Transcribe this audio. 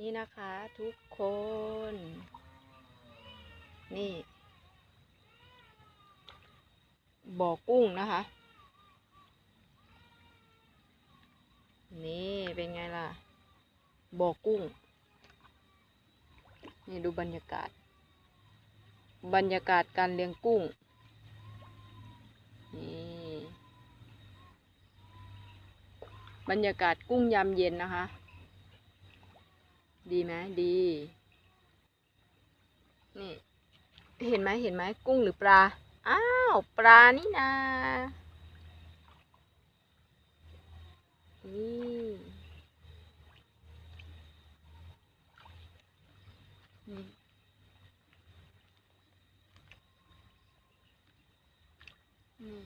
นี่นะคะทุกคน นี่ บ่อกุ้งนะคะ นี่เป็นไงล่ะ บ่อกุ้ง นี่ดูบรรยากาศ บรรยากาศการเลี้ยงกุ้ง นี่ บรรยากาศกุ้งยามเย็นนะคะ ดีไหมดี นี่ เห็นไหมเห็นไหมกุ้งหรือปลา อ้าว ปลานี่นานี่นี่